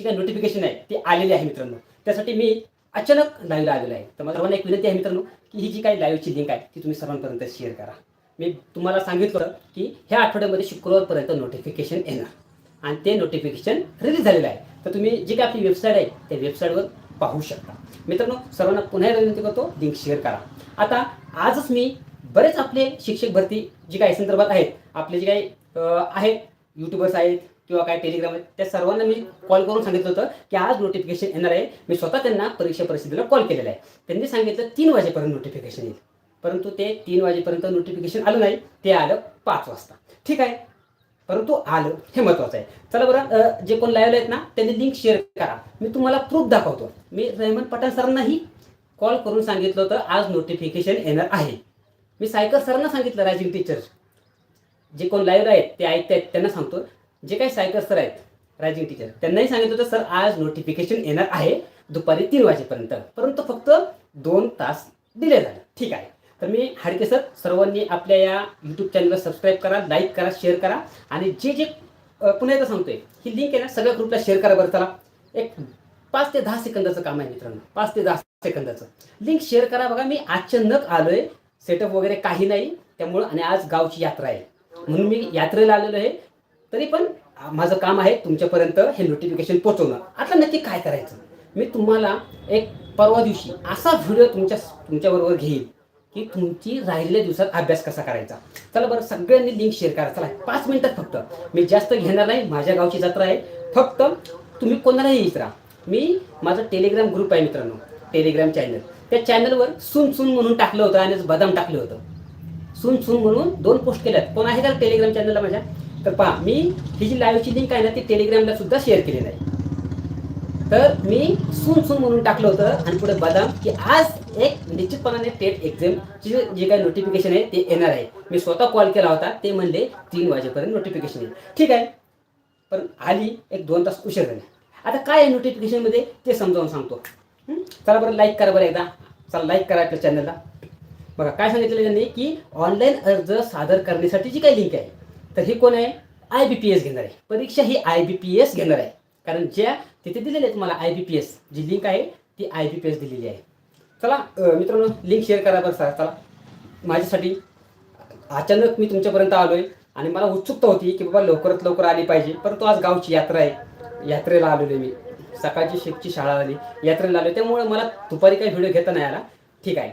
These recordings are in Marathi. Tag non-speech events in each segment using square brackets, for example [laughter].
जी काही नोटिफिकेशन आहे ती आलेली आहे मित्रांनो. त्यासाठी मी अचानक लाईव्हला आलेलो आहे. तर मला सर्वांना एक विनंती आहे मित्रांनो की ही जी काही लाईव्हची लिंक आहे ती तुम्ही सर्वांपर्यंत शेअर करा. मी तुम्हाला सांगितलं की ह्या आठवड्यामध्ये शुक्रवारपर्यंत नोटिफिकेशन येणार. आणि ते नोटिफिकेशन रिलीज झालेलं आहे. तर तुम्ही जी काही आपली वेबसाईट आहे त्या वेबसाईटवर पाहू शकता. मित्रांनो सर्वांना पुन्हा विनंती करतो लिंक शेअर करा. आता आजच मी बरेच आपले शिक्षक भरती जी काही संदर्भात आहेत आपले जे काही आहे आहेत युट्यूबर्स आहेत किंवा काय टेलिग्राम आहेत त्या सर्वांना मी कॉल करून सांगितलं होतं की आज नोटिफिकेशन येणार आहे. मी स्वतः त्यांना परीक्षा परिस्थितीला कॉल केलेला आहे. त्यांनी सांगितलं तीन वाजेपर्यंत नोटिफिकेशन येईल. परंतु ते तीन वाजेपर्यंत नोटिफिकेशन आलं नाही. ते आलं पाच वाजता. ठीक आहे? परंतु आलं हे महत्वाचं आहे. चला बरं जे कोण लाईव्ह आहेत ना त्यांनी लिंक शेअर करा. मी तुम्हाला प्रूफ दाखवतो. मी रेहमन पठाण सरांनाही कॉल करून सांगितलं होतं आज नोटिफिकेशन येणार आहे. मी सायकर सरांना सांगितलं रायजिंग टीचर जे कोण लाईव्ह आहेत ते ऐकत आहेत त्यांना सांगतो. जे काही सायकल सर आहेत रायजिंग टीचर त्यांनाही सांगितलं होतं सर आज नोटिफिकेशन येणार आहे दुपारी तीन वाजेपर्यंत. परंतु फक्त दोन तास दिले झाले. ठीक आहे. तर मी हाडके सर सर्वांनी आपल्या या यूट्यूब चॅनलला सबस्क्राईब करा लाईक करा शेअर करा आणि जे जे पुन्हा एकदा सांगतोय ही लिंक आहे ना सगळ्या ग्रुपला शेअर करा बरं चला. एक पाच ते दहा सेकंदाचं काम आहे मित्रांनो. पाच ते दहा सेकंदाचं. लिंक शेअर करा बघा मी अचानक आलोय. सेटअप वगैरे काही नाही त्यामुळं आणि आज गावची यात्रा आहे. म्हणून मी यात्रेला आलेलो आहे. तरी पण माझं काम आहे तुमच्यापर्यंत हे नोटिफिकेशन पोहोचवणं. आता नक्की काय करायचं? मी तुम्हाला एक परवा दिवशी असा व्हिडिओ तुमच्या तुमच्याबरोबर घेईल की तुमची राहिलेल्या दिवसात अभ्यास कसा करायचा. चला बरं सगळ्यांनी लिंक शेअर करा. चला पाच मिनिटात फक्त. मी जास्त घेणार नाही माझ्या गावची जत्रा आहे. फक्त तुम्ही कोणालाही विचारा मी माझा टेलिग्राम ग्रुप आहे मित्रांनो. टेलिग्राम चॅनल त्या चॅनलवर सुन सुन म्हणून टाकलं होतं आणि बदाम टाकलं होतं. सुन सुन म्हणून दोन पोस्ट केल्यात. कोण आहे का टेलिग्राम चॅनलला माझ्या? तर पहा मी ही जी लाईव्हची लिंक आहे ना ती टेलिग्रामला सुद्धा शेअर केलेली आहे. तर मी सून सुन म्हणून टाकलं होतं आणि पुढे बदाम की आज एक निश्चितपणाने टेट एक्झामची जे काही नोटिफिकेशन आहे ते येणार आहे. मी स्वतः कॉल केला होता ते म्हणले तीन वाजेपर्यंत नोटिफिकेशन येईल. ठीक आहे. पण आली एक दोन तास उशीर झाले. आता काय आहे नोटिफिकेशनमध्ये ते समजावून सांगतो. चला बरं लाईक करा बरं एकदा. चला लाईक करा आपल्या चॅनलला बघा काय सांगितलं त्यांनी की ऑनलाईन अर्ज सादर करण्यासाठी जी काही लिंक आहे तर ही कोण आहे? आय बी पी एस घेणार आहे. परीक्षा ही आय बी पी एस घेणार आहे. कारण ज्या तिथे दिलेले आहेत तुम्हाला आय बी पी एस जी लिंक आहे ती आय बी पी एस दिलेली आहे. चला मित्रांनो लिंक शेअर करा बरं सर चला. माझ्यासाठी अचानक मी तुमच्यापर्यंत आलो आहे आणि मला उत्सुकता होती की बाबा लवकरात लवकर आली पाहिजे. परंतु आज गावची यात्रा आहे. यात्रेला आलेलो मी. सकाळची शेकची शाळा आली. यात्रेला आलो त्यामुळे मला दुपारी काही व्हिडिओ घेता नाही आला. ठीक आहे.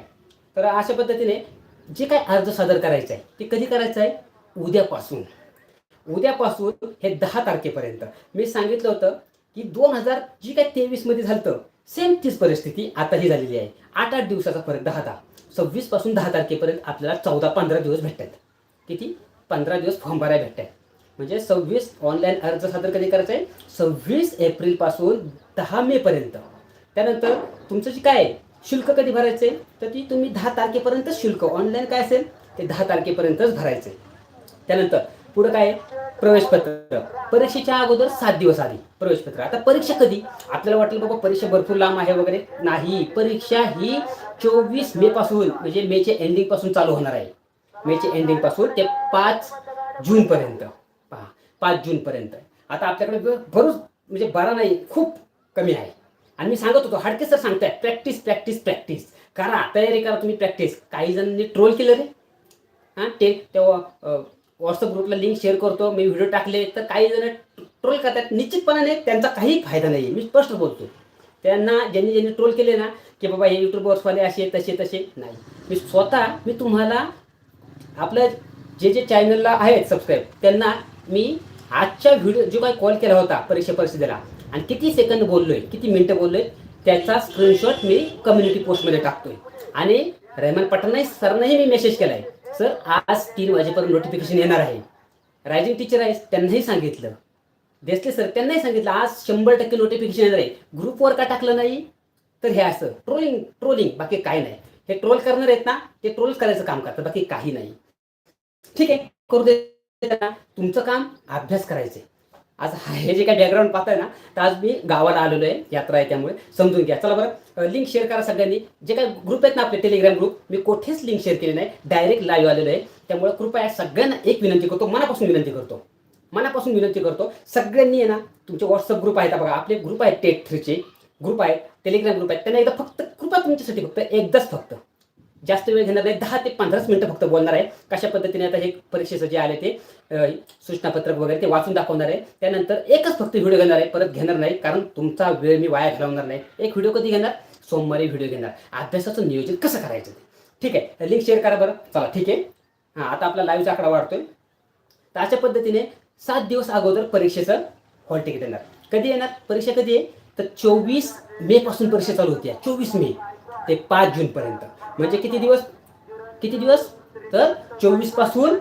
तर अशा पद्धतीने जे काय अर्ज सादर करायचा आहे ते कधी करायचं आहे? उद्यापासून. उद्यापासून हे दहा तारखेपर्यंत. मी सांगितलं होतं की दोन हजार जी काय तेवीसमध्ये झालं सेम तीच परिस्थिती आता ही झालेली आहे. आठ आठ दिवसाचा फरक दहा दहा. सव्वीसपासून दहा तारखेपर्यंत आपल्याला चौदा पंधरा दिवस भेटतात. किती? पंधरा दिवस फॉर्म भरायला भेटतात. म्हणजे सव्वीस ऑनलाईन अर्ज सादर कधी करायचा आहे? सव्वीस एप्रिलपासून दहा मेपर्यंत. त्यानंतर तुमचं जे काय आहे, शुल्क कधी भरायचं आहे? तर ती तुम्ही दहा तारखेपर्यंत शुल्क. ऑनलाईन काय असेल? ते दहा तारखेपर्यंतच भरायचं आहे. त्यानंतर पुढं काय आहे? प्रवेशपत्र. परीक्षेच्या अगोदर सात दिवस आधी प्रवेशपत्र. आता परीक्षा कधी? आपल्याला वाटेल बाबा परीक्षा भरपूर लांब आहे वगैरे. नाही. परीक्षा ही चोवीस मे पासून म्हणजे मेच्या एंडिंगपासून चालू होणार आहे. मेच्या एंडिंगपासून ते पाच जून पर्यंत. पहा पाच जून पर्यंत. आता आपल्याकडे भरूच म्हणजे बरा नाही खूप कमी आहे. आणि मी सांगत होतो हाडके सर सांगताय प्रॅक्टिस प्रॅक्टिस प्रॅक्टिस करा तयारी करा तुम्ही प्रॅक्टिस काही जणांनी ट्रोल केलं रे. हां ते तेव्हा व्हॉट्सअप ग्रुपला लिंक शेअर करतो मी व्हिडिओ टाकले तर काही जण ट्रोल करतात. निश्चितपणाने त्यांचा काही फायदा नाही आहे मी स्पष्ट बोलतो. त्यांना ज्यांनी ज्यांनी ट्रोल केले ना की बाबा हे युट्यूबर्सवाले असे तसे तसे नाही. मी स्वतः मी तुम्हाला आपलं जे जे चॅनलला आहेत सबस्क्राईब त्यांना मी आजच्या व्हिडिओ जो काही कॉल केला होता परीक्षा परिस्थितीला आणि किती सेकंद बोललोय किती मिनटं बोललोय त्याचा स्क्रीनशॉट मी कम्युनिटी पोस्टमध्ये टाकतोय. आणि रेहमान पठाण सरनाही मी मेसेज केला आहे सर आज तीन वाजेपर्यंत नोटिफिकेशन येणार आहे. रायजिंग टीचर आहे त्यांनाही सांगितलं. देसले सर त्यांनाही सांगितलं आज शंभर टक्के नोटिफिकेशन येणार आहे. ग्रुपवर का टाकलं नाही? तर हे असं ट्रोलिंग ट्रोलिंग बाकी काही नाही. हे ट्रोल करणार आहेत ना ते ट्रोल करायचं काम करतात बाकी काही नाही. ठीक आहे करू दे. तुमचं काम अभ्यास करायचे आज हे जे काही बॅकग्राऊंड पाहताय ना तर आज मी गावाला आलेलो आहे यात्रा आहे त्यामुळे समजून घ्या. चला बरं लिंक शेअर करा सगळ्यांनी. जे काही ग्रुप आहेत ना आपले टेलिग्राम ग्रुप मी कुठेच लिंक शेअर केली नाही. डायरेक्ट लाईव्ह आलेलो आहे. त्यामुळे कृपया सगळ्यांना एक विनंती करतो मनापासून विनंती करतो. मनापासून विनंती करतो. सगळ्यांनी आहे ना तुमचे व्हॉट्सअप ग्रुप आहेत बघा. आपले ग्रुप आहेत टेट थ्रीचे ग्रुप आहेत टेलिग्राम ग्रुप आहेत. त्यांना एकदा फक्त कृपा तुमच्यासाठी फक्त एकदाच फक्त. जास्त वेळ घेणार नाही. दहा ते पंधराच मिनटं फक्त बोलणार आहे. कशा पद्धतीने आता हे परीक्षेचं जे आले ते सूचनापत्रक वगैरे ते वाचून दाखवणार आहे. त्यानंतर एकच फक्त व्हिडिओ घेणार आहे. परत घेणार नाही कारण तुमचा वेळ मी वाया घालवणार नाही. एक व्हिडिओ कधी घेणार? सोमवारी व्हिडिओ घेणार. अभ्यासाचं नियोजन कसं करायचं ते? ठीक आहे. लिंक शेअर करा बरं. चला ठीक आहे. हां आता आपला लाईव्हचा आकडा वाढतोय. तर अशा पद्धतीने सात दिवस अगोदर परीक्षेचं हॉल तिकीट येणार. कधी येणार? परीक्षा कधी आहे? तर चोवीस मे पासून परीक्षा चालू होती. चोवीस मे ते पाच जून पर्यंत म्हणजे किती दिवस? किती दिवस? तर चोवीसपासून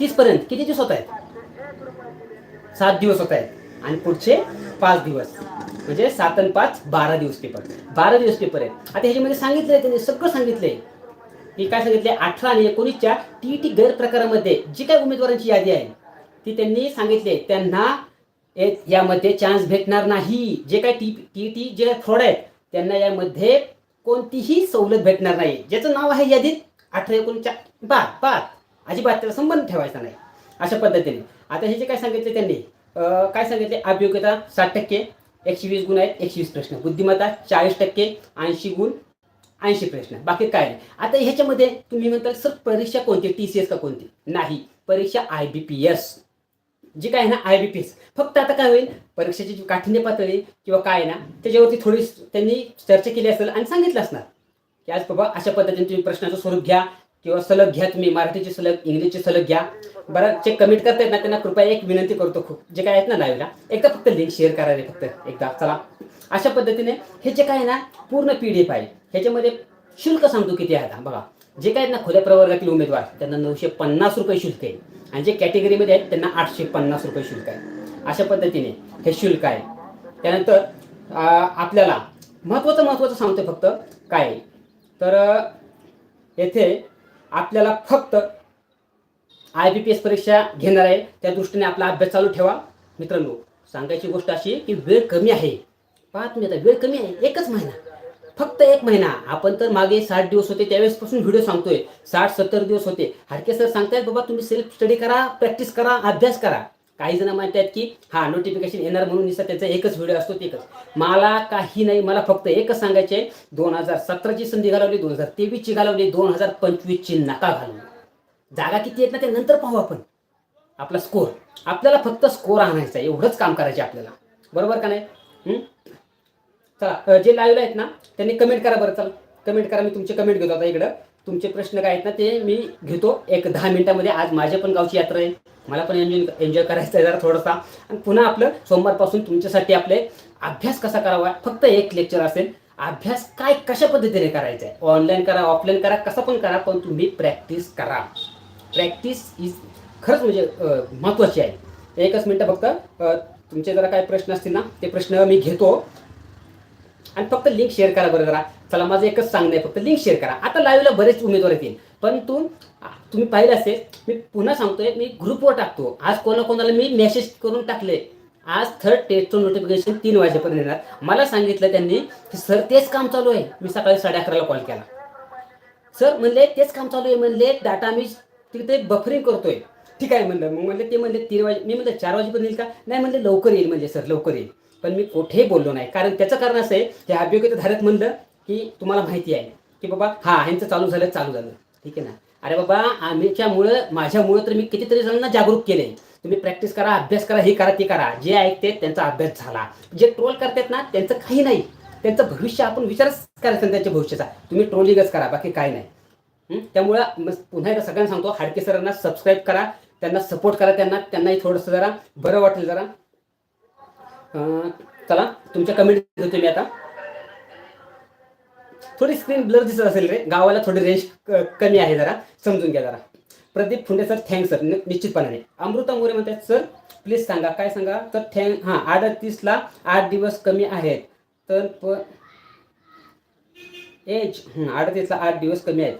तीस पर्यंत. किती दिवस होत आहेत सात दिवस होत आहेत आणि पुढचे पाच दिवस. म्हणजे सात आणि पाच बारा दिवस पेपर बारा दिवस पेपर आहेत. आता ह्याच्यामध्ये सांगितलंय त्यांनी सगळं सांगितलंय. की काय सांगितले अठरा आणि एकोणीसच्या टी टी गैरप्रकारामध्ये जी काही उमेदवारांची यादी आहे ती त्यांनी सांगितले त्यांना यामध्ये चान्स भेटणार नाही. जे काय टी टी टी जे फ्रॉड आहेत त्यांना यामध्ये कोणतीही सवलत भेटणार नाही. ज्याचं नाव आहे यादीत अठरा एकोणच्या बाद बाद अजिबात त्याला संबंध ठेवायचा नाही. अशा पद्धतीने. आता हे जे काय सांगितले त्यांनी काय सांगितले? अभियोग्यता साठ टक्के एकशे वीस गुण आहेत एकशे वीस प्रश्न. बुद्धिमत्ता चाळीस टक्के ऐंशी गुण ऐंशी प्रश्न. बाकी काय नाही. आता ह्याच्यामध्ये तुम्ही म्हणता सर परीक्षा कोणती? टी सी एस का कोणती? नाही. परीक्षा आय बी पी एस. जी काय आहे ना आय बी पी एस फक्त आता काय होईल परीक्षेची जी काठिण्य पातळी किंवा काय आहे ना त्याच्यावरती थोडी त्यांनी चर्चा केली असेल आणि सांगितलं असणार. की आज बाबा अशा पद्धतीने तुम्ही प्रश्नाचं स्वरूप घ्या किंवा सलग घ्या तुम्ही मराठीची सलग इंग्लिशची सलग घ्या. बरं जे कमेंट करतायत ना त्यांना कृपया एक विनंती करतो खूप. जे काय आहेत ना लाईव्हला एकदा फक्त लिंक शेअर करायला फक्त एकदा चला. अशा पद्धतीने हे जे काय आहे ना पूर्ण पी डी एफ आहे ह्याच्यामध्ये शुल्क सांगतो किती आहे आता बघा. जे काय आहेत ना खुल्या प्रवर्गातील उमेदवार त्यांना नऊशे पन्नास रुपये शुल्क आहे. आणि जे कॅटेगरीमध्ये आहेत त्यांना आठशे पन्नास रुपये शुल्क आहे. अशा पद्धतीने हे शुल्क आहे. त्यानंतर आपल्याला महत्त्वाचं महत्त्वाचं सांगतो फक्त काय? तर येथे आपल्याला फक्त आय बी पी एस परीक्षा घेणार आहे. त्या दृष्टीने आपला अभ्यास चालू ठेवा. मित्रांनो सांगायची गोष्ट अशी की वेळ कमी आहे. पाहत तुम्ही आता वेळ कमी आहे. एकच महिना. फक्त एक महिना. आपण तर मागे साठ दिवस होते त्यावेळेसपासून व्हिडिओ सांगतोय. साठ सत्तर दिवस होते. हाडके सर सांगतायत बाबा तुम्ही सेल्फ स्टडी करा प्रॅक्टिस करा अभ्यास करा. काही जण म्हणतात की हा नोटिफिकेशन येणार म्हणून निसा त्याचा एकच व्हिडिओ असतो एकच. मला काही नाही मला फक्त एकच सांगायचे आहे दोन हजार सतराची संधी घालवली दोन हजार तेवीसची घालवली दोन हजार पंचवीसची नका घालवली जागा किती येत ना ते नंतर पाहू आपण. आपला स्कोर आपल्याला फक्त स्कोर आणायचा एवढंच काम करायचे आपल्याला. बरोबर का नाही? चला जे लाईव्ह आहेत ना त्यांनी कमेंट करा बरं चला. कमेंट करा मी तुमचे कमेंट घेतो आता इकडं. तुमचे प्रश्न काय आहेत ना ते मी घेतो. एक दहा मिनिटामध्ये आज माझ्या पण गावची यात्रा आहे. मला पण एन्जॉय एन्जॉय करायचं आहे जरा थोडासा. आणि पुन्हा आपलं सोमवारपासून तुमच्यासाठी आपले अभ्यास कसा करावा फक्त एक लेक्चर असेल. अभ्यास काय कशा पद्धतीने करायचा आहे? ऑनलाईन करा ऑफलाईन करा कसा पण करा पण तुम्ही प्रॅक्टिस करा. प्रॅक्टिस इज खरंच म्हणजे महत्वाची महत्त्वाची आहे. एकच मिनटं फक्त तुमचे जरा काय प्रश्न असतील ना ते प्रश्न मी घेतो. आणि फक्त लिंक शेअर करा बरं जरा. चला माझं एकच सांगणं आहे फक्त लिंक शेअर करा. आता लाईव्हला बरेच उमेदवार येतील. परंतु तुम्ही पाहिलं असेल मी पुन्हा सांगतोय मी ग्रुपवर टाकतो. आज कोणाकोणाला मी मेसेज करून टाकले. आज थर्ड टेस्टचं नोटिफिकेशन तीन वाजेपर्यंत येणार. मला सांगितलं त्यांनी की सर तेच काम चालू आहे. मी सकाळी साडे अकराला कॉल केला. सर म्हणले तेच काम चालू आहे. म्हणले डाटा मी तिथे बफरिंग करतोय. ठीक आहे म्हणलं. मग म्हणले ते म्हणले तीन वाजे मी म्हणलं चार वाजेपर्यंत येईल का? नाही म्हणले लवकर येईल म्हणजे सर लवकर येईल. पण मी कुठेही बोललो नाही. कारण त्याचं कारण असं आहे ते अभियोग्यता धारक म्हणलं की तुम्हाला माहिती आहे. की बाबा हा ह्यांचं चालू झालं चालू झालं. ठीक आहे ना? अरे बाबा आमच्यामुळं माझ्यामुळं तर मी कितीतरी जणांना जागरूक केले तुम्ही प्रॅक्टिस करा अभ्यास करा हे करा ते करा. जे ऐकते त्यांचा अभ्यास झाला. जे ट्रोल करतात ना त्यांचं काही नाही. त्यांचं भविष्य आपण विचारच करायचं त्यांच्या भविष्याचा. तुम्ही ट्रोलिंगच करा बाकी काय नाही. त्यामुळं मग पुन्हा एकदा सगळ्यांना सांगतो हाडके सरांना सबस्क्राईब करा. त्यांना सपोर्ट करा त्यांना. त्यांनाही थोडंसं जरा बरं वाटेल जरा. चला तुमच्या कमेंट घेतो मी आता. थोडी स्क्रीन ब्लर दिसत असेल रे गावाला थोडी रेंज कमी आहे जरा समजून घ्या जरा. Pradeep Phunde sir thank sir निश्चितपणाने. Amruta More म्हणतात सर प्लीज सांगा काय सांगा? तर थँक हां अडतीसला आठ दिवस कमी आहेत. तर प एज अडतीसला आठ दिवस कमी आहेत.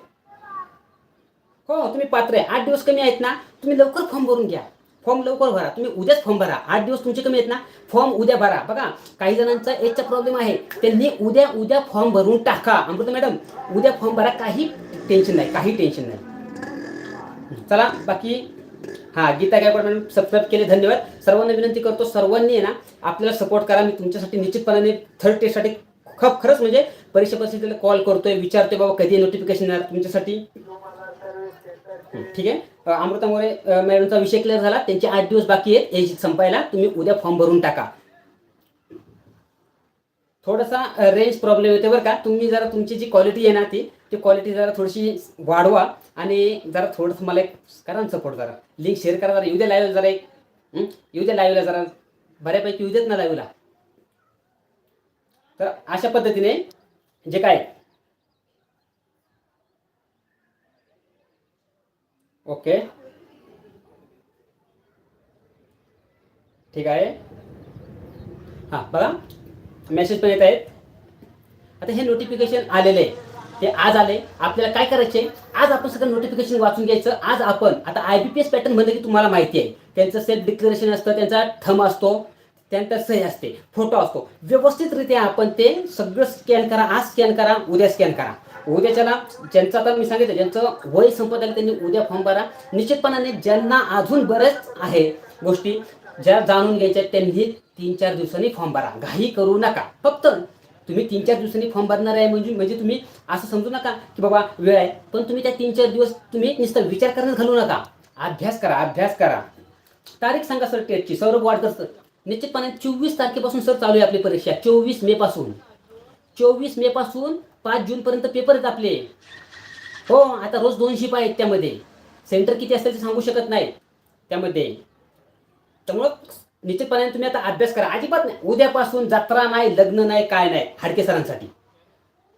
हो तुम्ही पात्र आहे. आठ दिवस कमी आहेत ना तुम्ही लवकर फॉर्म भरून घ्या. फॉर्म लवकर भरा. तुम्ही उद्याच फॉर्म भरा. आठ दिवस तुमचे कमी आहेत ना? फॉर्म उद्या भरा. बघा काही जणांचा एजचा प्रॉब्लेम आहे. त्यांनी उद्या उद्या फॉर्म भरून टाका. अमृता मॅडम उद्या फॉर्म भरा. काही टेन्शन नाही. काही टेन्शन नाही. चला बाकी हा गीता गायकवाड मॅडम सबस्क्राईब केले. धन्यवाद. सर्वांना विनंती करतो सर्वांनी ना आपल्याला सपोर्ट करा. मी तुमच्यासाठी निश्चितपणाने थर्ड टेस्टसाठी खप खरंच म्हणजे परीक्षा परिस्थितीला कॉल करतोय. विचारतोय बाबा कधी नोटिफिकेशन येणार तुमच्यासाठी? ठीक आहे. अमृतामुळे मॅडमचा विषय क्लिअर झाला. त्यांचे आठ दिवस बाकी आहेत. एज संपायला. तुम्ही उद्या फॉर्म भरून टाका. थोडासा रेंज प्रॉब्लेम येते बरं का. तुम्ही जरा तुमची जी क्वालिटी आहे ना ती ती क्वालिटी जरा थोडीशी वाढवा. आणि जरा थोडंसं मला एक करा ना सपोर्ट जरा. लिंक शेअर करा जरा. येऊ द्या लाईव्हला जरा एक. येऊ द्या लाईव्हला जरा. बऱ्यापैकी येऊ देत ना लाईव्हला तर अशा पद्धतीने जे काय ओके. ठीक आहे. हां बघा. मेसेज पण येत आहेत. आता हे नोटिफिकेशन आलेले. आहे ते आज आले. आपल्याला काय करायचे? आज आपण सगळं नोटिफिकेशन वाचून घ्यायचं. आज आपण आता I B P S pattern म्हणजे की तुम्हाला माहिती आहे. त्यांचं सेल्फ डिक्लेरेशन असतं त्यांचा थम असतो त्यानंतर सही असते फोटो असतो. व्यवस्थितरित्या आपण ते सगळं स्कॅन करा आज स्कॅन करा उद्या स्कॅन करा. उद्याच्याला ज्यांचं आता मी सांगितलं ज्यांचं वय संपत आलं त्यांनी उद्या फॉर्म भरा. निश्चितपणाने ज्यांना अजून बरेच आहे गोष्टी ज्या जाणून घ्यायच्या त्यांनी तीन चार दिवसांनी फॉर्म भरा. घाई करू नका. फक्त तुम्ही तीन चार दिवसांनी फॉर्म भरणार आहे म्हणजे म्हणजे तुम्ही असं समजू नका की बाबा वेळ आहे पण तुम्ही त्या तीन चार दिवस तुम्ही नुसतं विचार करण्यात घालू नका. अभ्यास करा अभ्यास करा. तारीख सांगा सर टेटची. सौरभ वाडकर सर. निश्चितपणे चोवीस तारखेपासून सर चालू आहे आपली परीक्षा. चोवीस मे पासून. चोवीस मे पासून पाच जून पर्यंत पेपर आहेत आपले. हो आता रोज दोन शिप आहेत त्यामध्ये. सेंटर किती असेल ते सांगू शकत नाही त्यामध्ये. त्यामुळं निश्चितपणे तुम्ही आता अभ्यास करा. अजिबात नाही. उद्यापासून जत्रा नाही लग्न नाही काय नाही. हाडके सरांसाठी.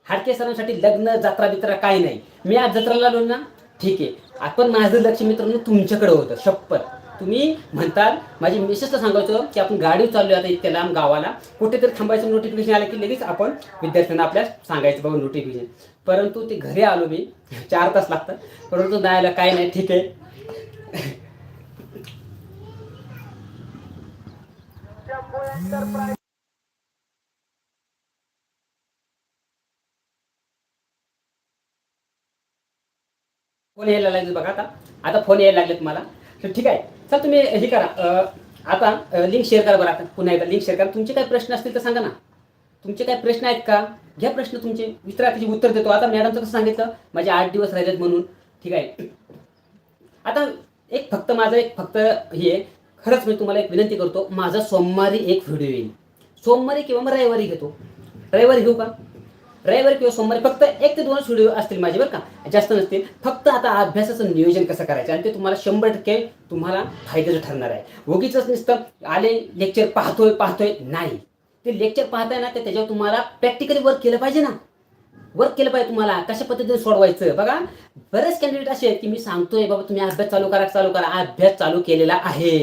हाडके सरांसाठी लग्न जत्रा बित्रा काय नाही. मी आज जत्राला आलो ना ठीक आहे. आपण माझं लक्ष मित्रांनो तुमच्याकडे होतं शपथ. तुम्ही म्हणताल माझी मिसेसला सांगायचं की आपण गाडी चाललो आता इतक्या लांब गावाला. कुठेतरी थांबायचं नोटिफिकेशन आलं की लगेच आपण विद्यार्थ्यांना आपल्या सांगायचं बाबा नोटिफिकेशन परंतु ते घरी आलो मी चार तास लागतात. परंतु नाही आलं काय नाही ठीक आहे. फोन यायला लागले बघा आता. आता फोन यायला लागले तुम्हाला तर ठीक आहे. चल तुम्ही हे करा आता लिंक शेअर करा बरं आता पुन्हा एकदा लिंक शेअर करा. तुमचे काय प्रश्न असतील तर सांगा ना. तुमचे काय प्रश्न आहेत का? घ्या प्रश्न तुमचे. विचारा त्याची उत्तर देतो. आता मॅडमचं कसं सांगितलं? माझे आठ दिवस राहिलेत म्हणून. ठीक आहे. आता एक फक्त माझं एक फक्त हे आहे, खरंच मी तुम्हाला एक विनंती करतो. माझा सोमवारी एक व्हिडिओ येईल. सोमवारी किंवा मग रविवारी घेतो. रविवारी घेऊ का? रविवारी किंवा सोमवारी फक्त एक ते दोन व्हिडिओ असतील माझे बरं का. जास्त नसतील. फक्त आता अभ्यासाचं नियोजन कसं करायचं? आणि ते तुम्हाला शंभर टक्के तुम्हाला फायद्याचं ठरणार आहे. उगीच नुसतं आले लेक्चर पाहतोय पाहतोय नाही. ते लेक्चर पाहताय ना ते त्याच्यावर तुम्हाला प्रॅक्टिकली वर्क केलं पाहिजे ना. वर्क केलं पाहिजे तुम्हाला. कशा पद्धतीने सोडवायचं? बघा बरेच कॅन्डिडेट असे आहेत की मी सांगतोय बाबा तुम्ही अभ्यास चालू करा चालू करा. अभ्यास चालू केलेला आहे.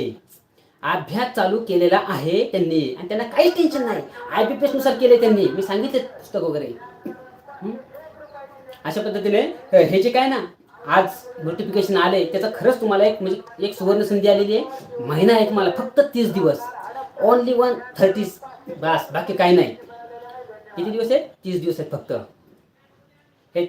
अभ्यास चालू केलेला आहे त्यांनी. आणि त्यांना काही टेन्शन नाही. आय बी पी एसनुसार केले त्यांनी. मी सांगितले पुस्तक वगैरे. अशा पद्धतीने हे जे काय ना आज नोटिफिकेशन आले त्याचा खरंच तुम्हाला एक म्हणजे एक सुवर्ण संधी आलेली आहे. महिना आहे तुम्हाला फक्त तीस दिवस. ओनली वन थर्टी बस बाकी काही नाही. किती दिवस आहेत? तीस दिवस आहेत फक्त. हे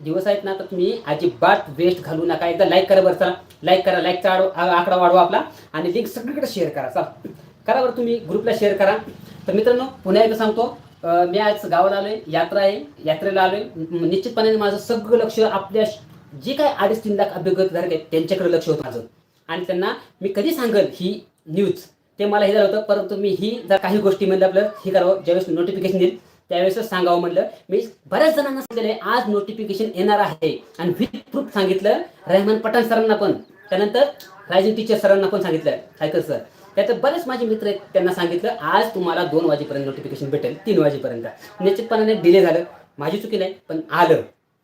दिवस आहेत ना तर तुम्ही अजिबात वेस्ट घालू नका. एकदा लाईक करा बरं चला. लाईक करा लाईकचा आकडा वाढवा आपला. आणि लिंक सगळीकडे शेअर करा चला. करा बरं तुम्ही ग्रुपला शेअर करा. तर मित्रांनो पुन्हा एकदा सांगतो मी आज गावाला आलोय यात्रा आहे यात्रेला आलोय. निश्चितपणे माझं सगळं लक्ष आपल्या जे काय अडीच तीन लाख अभ्यगतधारक आहेत त्यांच्याकडे लक्ष होतं माझं. आणि त्यांना मी कधी सांगेल ही न्यूज ते मला हे झालं होतं परंतु मी ही जर काही गोष्टीमध्ये आपलं हे करावं. ज्यावेळेस नोटिफिकेशन येईल त्यावेळेसच सांगावं म्हणलं. मी बऱ्याच जणांना सांगितले आज नोटिफिकेशन येणार आहे. आणि विथ प्रूफ सांगितलं रहमान पठाण सरांना पण. त्यानंतर रायझन टीचर सरांना पण सांगितलं हायकर सर. त्यात बरेच माझे मित्र आहेत त्यांना सांगितलं आज तुम्हाला दोन वाजेपर्यंत नोटिफिकेशन भेटेल तीन वाजेपर्यंत. निश्चितपणाने डिले झालं. माझी चुकी नाही पण आलं.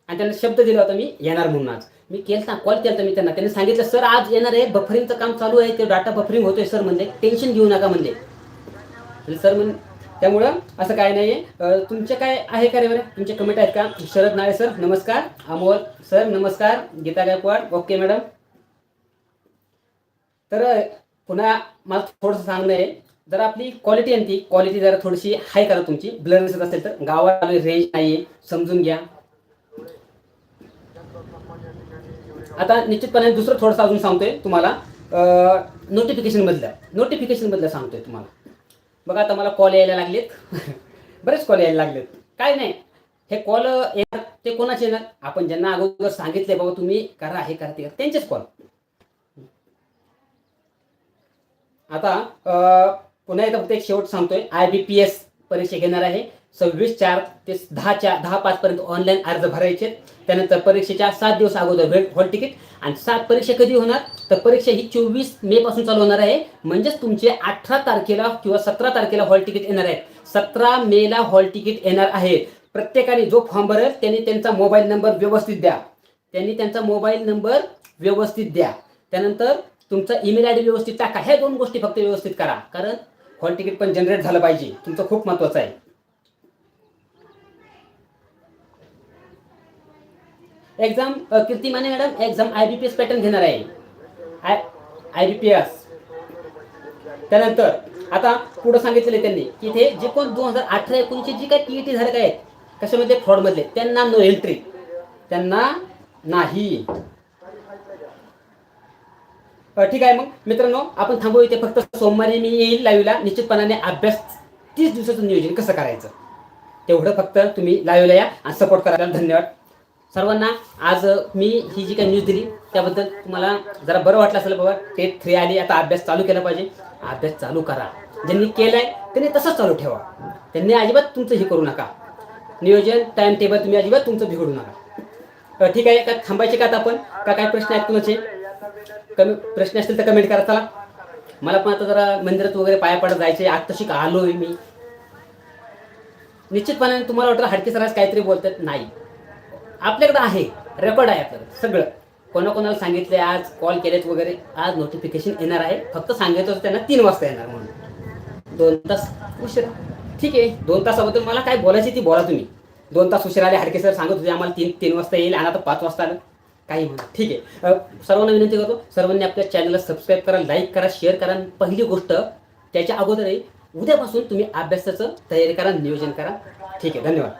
आणि त्यांना शब्द दिला होता मी येणार म्हणून आज. मी केलता कॉल केलता मी त्यांना. त्यांनी सांगितलं सर आज येणार आहे बफरिंगचं काम चालू आहे ते डाटा बफरिंग होतोय सर म्हणले. टेन्शन घेऊ नका म्हणले. सर म्हण त्यामुळं असं काय नाही आहे तुमचे काय आहे का रे बरं? तुमचे कमेंट आहेत का? शरद नाळे सर नमस्कार. अमोल सर नमस्कार. Geeta Gaikwad okay madam. तर पुन्हा मला थोडंसं सांगणं आहे जर आपली क्वालिटी आहे ती क्वालिटी जरा थोडीशी हाय करा तुमची. ब्लर दिसत असेल तर गावाला रेंज नाही समजून घ्या. आता निश्चितपणे दुसरं थोडंसं अजून सांगतोय तुम्हाला. नोटिफिकेशनबद्दल नोटिफिकेशन नोटिफिकेशनमधलं सांगतोय तुम्हाला. बघा आता मला कॉल यायला लागलेत. [laughs] बरेच कॉल यायला लागलेत. काय नाही. हे कॉल येणार ते कोणाचे येणार? आपण ज्यांना अगोदर सांगितले बाबा तुम्ही करा हे करा ते करा. त्यांचेच कॉल आता पुन्हा एकदा फक्त एक शेवट सांगतोय. आय बी पी एस परीक्षा घेणार आहे. सव्वीस चार ते दहा चार दहा पाच पर्यंत ऑनलाईन अर्ज भरायचे. त्यानंतर परीक्षेच्या सात दिवस अगोदर भेट हॉल तिकीट आणि सात परीक्षा कधी होणार? तर परीक्षा ही चोवीस मे पासून चालू होणार आहे. म्हणजेच तुमचे अठरा तारखेला किंवा सतरा तारखेला हॉल तिकीट येणार आहे. सतरा मेला हॉल तिकीट येणार आहे. प्रत्येकाने जो फॉर्म भरेल त्यांनी त्यांचा मोबाईल नंबर व्यवस्थित द्या. त्यांनी त्यांचा मोबाईल नंबर व्यवस्थित द्या. त्यानंतर तुमचा ईमेल आय डी व्यवस्थित टाका. ह्या दोन गोष्टी फक्त व्यवस्थित करा. कारण हॉल तिकीट पण जनरेट झालं पाहिजे. तुमचं खूप महत्वाचं आहे. Exam Kirti Mane madam exam I B P S pattern घेणार आहे. I I B P S त्यानंतर आता पुढं सांगितलेलं त्यांनी की ते जे कोण दोन हजार अठरा एकोणीसचे जी काही टी ई टी धारक आहेत कशामध्ये? फ्रॉडमधले त्यांना नो एंट्री त्यांना नाही. ठीक आहे मग. मित्रांनो आपण थांबू इथे फक्त सोमवारी मी येईल लाईव्हला निश्चितपणाने अभ्यास तीस दिवसाचं नियोजन कसं करायचं? तेवढं फक्त तुम्ही लाईव्हला या आणि सपोर्ट करायला धन्यवाद. सर्वांना आज मी ही जी काही न्यूज दिली त्याबद्दल तुम्हाला जरा बरं वाटलं असेल बाबा टेट थ्री आली. आता अभ्यास चालू केला पाहिजे. अभ्यास चालू करा. ज्यांनी केलाय त्यांनी तसंच चालू ठेवा. त्यांनी अजिबात तुमचं हे करू नका. नियोजन टाइम टेबल तुम्ही अजिबात तुमचं बिघडू नका. ठीक आहे का थांबायचे का आता आपण? का काय प्रश्न आहेत तुमचे कमी प्रश्न असतील तर कमेंट करा. चला. मला पण आता जरा मंदिरात वगैरे पाया पडत जायचे. आज तशी का आलोय मी? निश्चितपणे तुम्हाला वाटलं हडके सरास काहीतरी बोलतात. नाही. आपल्याकडं आहे. रेकॉर्ड आहे आपल्याकडं. सगळं. कोणाकोणाला सांगितले आज कॉल केलेत वगैरे. आज नोटिफिकेशन येणार आहे. फक्त सांगायचं होतं त्यांना तीन वाजता येणार म्हणून. दोन तास उशीर. ठीक आहे. दोन तासाबद्दल मला काय बोलायची ती बोला तुम्ही. दोन तास उशीर आले. हडके सर सांगत होते आम्हाला तीन तीन वाजता येईल. आणि आता पाच वाजता आलं. काही म्हणा. ठीक आहे. सर्वांना विनंती करतो सर्वांनी आपल्या चॅनलला सबस्क्राईब करा लाईक करा शेअर करा. आणि पहिली गोष्ट त्याच्या अगोदरही उद्यापासून तुम्ही अभ्यासाचं तयारी करा नियोजन करा. ठीक आहे. धन्यवाद.